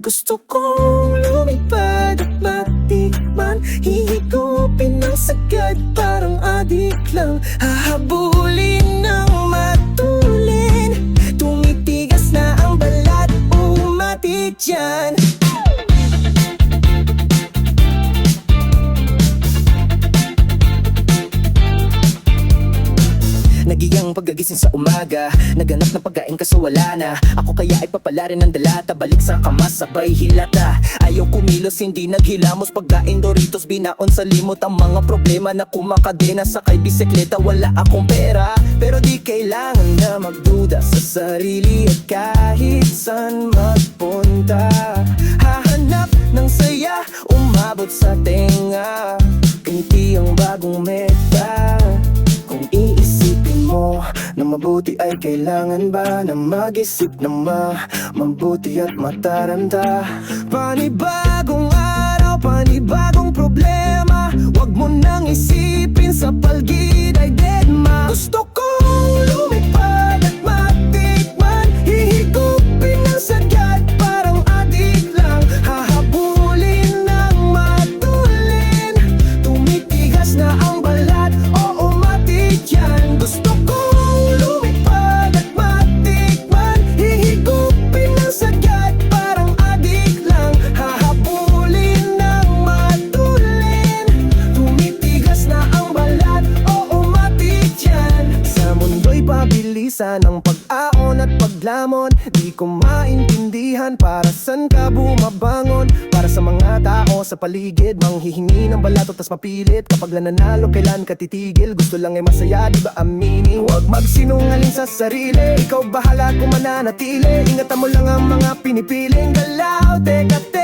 Gusto kong lumipad at matikman. Hihigupin ng sagad parang adik lang. Hahabulin ng matulin. Tumitigas na ang balat, umati dyan Nagiyang pagkagising sa umaga. Naganap ng pagkain kaso wala na. Ako kaya ay papalarin ng dalata. Balik sa kama sabay hilata. Ayaw kumilos hindi naghilamos. Pagkain Doritos binaon sa limot. Ang mga problema na kumakadena Sakay bisikleta wala akong pera. Pero di kailangan na magduda sa sarili At kahit saan magpunta mabuti ay kailangan ba na mag-isip na ma Mabuti at mataranta Panibagong araw, panibagong problema. Huwag mo nang isipin sa palgid pabilisan ang pag-aon at paglamon. Di ko maintindihan para saan ka bumabangon. Para sa mga tao sa paligid Manghihingi ng balato tas mapilit. Kapag nananalo kailan ka titigil? Gusto lang ay masaya di ba aminin? Huwag magsinungaling sa sarili. Ikaw bahala kung mananatili. Ingatan mo lang ang mga pinipiling galaw Teka teka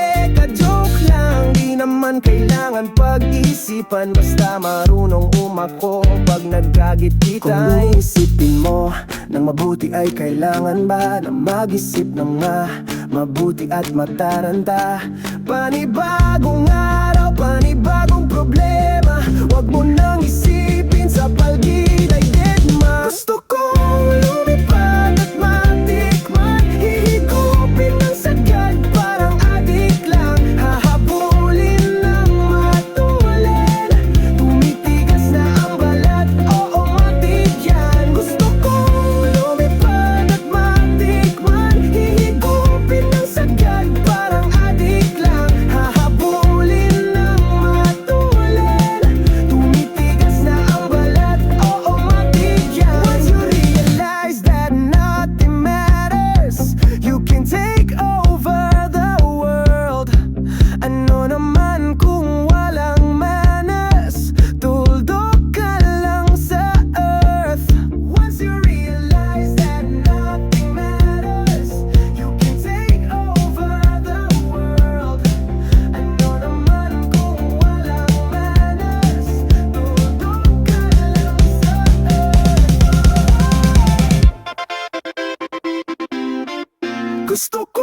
Naman kailangan pag-isipan. Basta marunong umako Pag nagkagit-gitan Kung isipin mo Nang mabuti ay kailangan ba Na mag-isip ng ma Mabuti at mataranta? Panibagong araw Panibagong problema. Huwag mo nang stuck